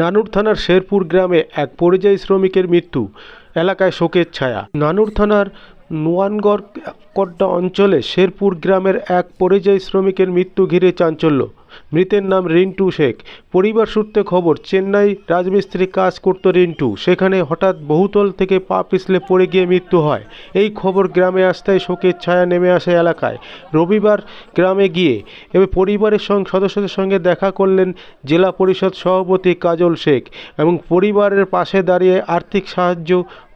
নানুর থানার শেরপুর গ্রামে এক পরিযায়ী শ্রমিকের মৃত্যু। এলাকায় শোকের ছায়া। নানুর থানার নোয়ানগড় কড্ডা অঞ্চলে শেরপুর গ্রামের এক পরিযায়ী শ্রমিকের মৃত্যু ঘিরে চাঞ্চল্য। মৃতের নাম রিন্টু শেখ। পরিবার সূত্রে খবর, চেন্নাই রাজমিস্ত্রি কাজ করত রিন্টু। সেখানে হঠাৎ বহুতল থেকে পা পিছলে পড়ে গিয়ে মৃত্যু হয়। এই খবর গ্রামে আসতেই শোকের ছায়া নেমে আসে এলাকায়। রবিবার গ্রামে গিয়ে এবার পরিবারের সঙ্গে সদস্যদের সঙ্গে দেখা করলেন জেলা পরিষদ সভাপতি কাজল শেখ এবং পরিবারের পাশে দাঁড়িয়ে আর্থিক সাহায্য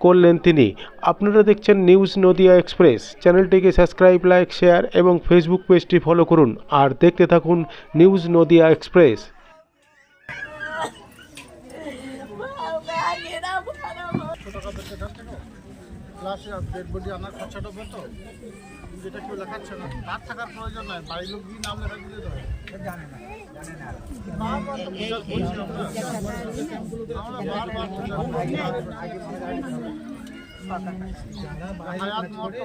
করলেন তিনি। আপনারা দেখছেন নিউজ নদিয়া এক্সপ্রেস। চ্যানেলটিকে সাবস্ক্রাইব, লাইক, শেয়ার এবং ফেসবুক পেজটি ফলো করুন। আর দেখতে থাকুন নিউজ নদিয়া এক্সপ্রেস ছোটোখাটো সেখান থেকে প্লাস ডেড বডি আনার খরচাটা হতো যেটা কেউ লেখাচ্ছে না। তার থাকার প্রয়োজন নাই বাড়ির লোক দিয়ে নাম লেখা দিলে তো হায়াত মতো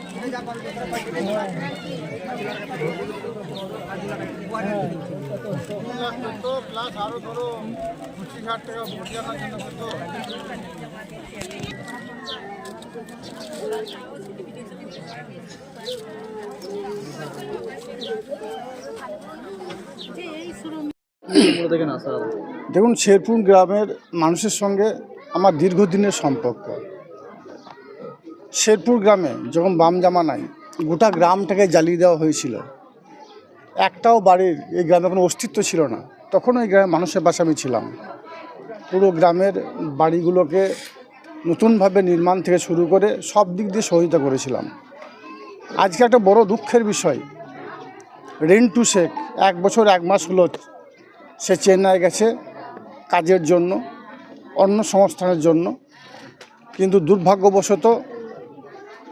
দেখুন শেরপুর গ্রামের মানুষের সঙ্গে আমার দীর্ঘদিনের সম্পর্ক। শেরপুর গ্রামে যখন বাম জামানায় গোটা গ্রামটাকে জ্বালিয়ে দেওয়া হয়েছিল, একটাও বাড়ির এই গ্রামে কোনো অস্তিত্ব ছিল না। তখন ওই গ্রামের মানুষের পাশে আমি ছিলাম। পুরো গ্রামের বাড়িগুলোকে নতুনভাবে নির্মাণ থেকে শুরু করে সব দিক দিয়ে সহযোগিতা করেছিলাম। আজকে একটা বড় দুঃখের বিষয়, রেন্টু শেখ এক বছর এক মাস হলো সে চেন্নাই গেছে কাজের জন্য, অন্য সংস্থানের জন্য, কিন্তু দুর্ভাগ্যবশত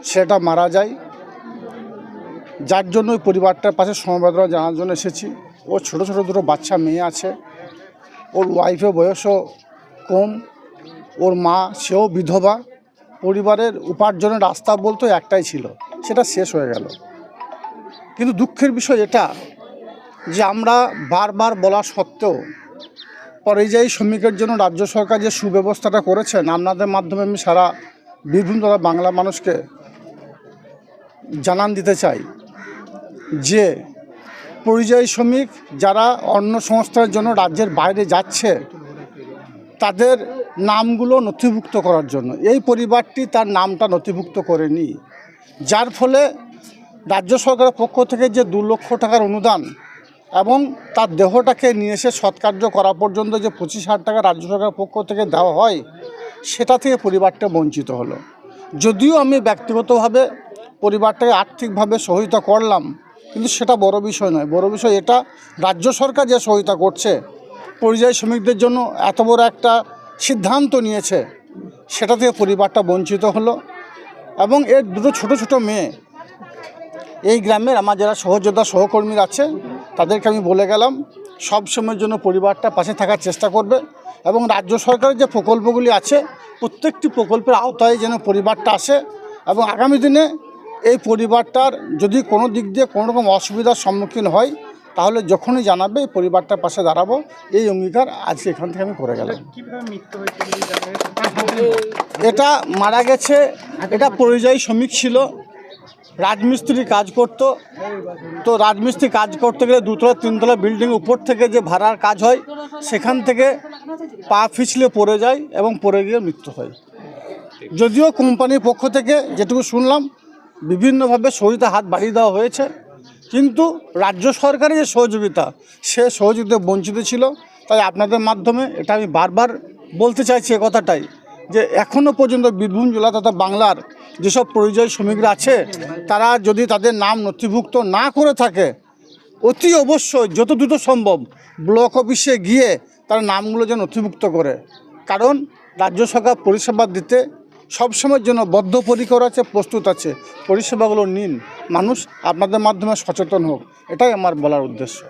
সেটা মারা যায়। যার জন্য ওই পরিবারটার পাশে সমবেদনা জানার জন্য এসেছি। ও ছোট ছোট দুটো বাচ্চা, মেয়ে আছে। ওর ওয়াইফের বয়সও কম। ওর মা, সেও বিধবা। পরিবারের উপার্জনের রাস্তা বলতে একটাই ছিল, সেটা শেষ হয়ে গেল। কিন্তু দুঃখের বিষয় এটা যে আমরা বারবার বলা সত্ত্বেও পরিযায়ী শ্রমিকের জন্য রাজ্য সরকার যে সুব্যবস্থাটা করেছেন আপনাদের মাধ্যমে আমি সারা বীরভূম তথা বাংলা মানুষকে জানান দিতে চাই যে পরিযায়ী শ্রমিক যারা অন্য সংস্থার জন্য রাজ্যের বাইরে যাচ্ছে, তাদের নামগুলো নথিভুক্ত করার জন্য। এই পরিবারটি তার নামটা নথিভুক্ত করেনি। যার ফলে রাজ্য সরকারের পক্ষ থেকে যে দু লক্ষ টাকার অনুদান এবং তার দেহটাকে নিয়ে এসে সৎকার্য করা পর্যন্ত যে পঁচিশ হাজার টাকা রাজ্য সরকারের পক্ষ থেকে দেওয়া হয়, সেটা থেকে পরিবারটা বঞ্চিত হলো। যদিও আমি ব্যক্তিগতভাবে পরিবারটাকে আর্থিকভাবে সহায়তা করলাম। কিন্তু সেটা বড় বিষয় নয়। বড় বিষয় এটা, রাজ্য সরকার যে সহায়তা করছে, পরিযায়ী শ্রমিকদের জন্য এত বড় একটা সিদ্ধান্ত নিয়েছে, সেটা থেকে পরিবারটা বঞ্চিত হলো এবং এর দুটো ছোট ছোট মেয়ে, এই গ্রামের আমার যারা সহযোদ্ধা সহকর্মীরা আছে, তাদেরকে আমি বলে গেলাম, সব সময়ের জন্য পরিবারটা পাশে থাকার চেষ্টা করবে এবং রাজ্য সরকারের যে প্রকল্পগুলি আছে, প্রত্যেকটি প্রকল্পের আওতায় যেন পরিবারটা আসে এবং আগামী দিনে এই পরিবারটার যদি কোনো দিক দিয়ে কোনো রকম অসুবিধার সম্মুখীন হয় তাহলে যখনই জানাবে এই পরিবারটার পাশে দাঁড়াবো। এই অঙ্গীকার আজকে এখান থেকে আমি করে গেলাম। এটা মারা গেছে এটা পরিযায়ী শ্রমিক ছিল। রাজমিস্ত্রি কাজ করতো। তো রাজমিস্ত্রি কাজ করতে গেলে দুতলা তিনতলা বিল্ডিং উপর থেকে যে ভাড়ার কাজ হয় সেখান থেকে পা পিছলে পড়ে যায় এবং পড়ে গিয়ে মৃত্যু হয়। যদিও কোম্পানির পক্ষ থেকে যেটুকু শুনলাম বিভিন্নভাবে সহযোগিতা, হাত বাড়িয়ে দেওয়া হয়েছে। কিন্তু রাজ্য সরকারের যে সহযোগিতা, সে সহযোগিতা বঞ্চিত ছিল। তাই আপনাদের মাধ্যমে এটা আমি বারবার বলতে চাইছি এ কথাটাই, যে এখনও পর্যন্ত বীরভূম জেলা তথা বাংলার যেসব পরিযায়ী শ্রমিকরা আছে, তারা যদি তাদের নাম নথিভুক্ত না করে থাকে, অতি অবশ্যই যত দ্রুত সম্ভব ব্লক অফিসে গিয়ে তারা নামগুলো যেন নথিভুক্ত করে। কারণ রাজ্য সরকার পরিষেবা দিতে সবসময়ের জন্য বদ্ধপরিকর আছে, প্রস্তুত আছে। পরিষেবাগুলো নিন। মানুষ আপনাদের মাধ্যমে সচেতন হোক। এটাই আমার বলার উদ্দেশ্য।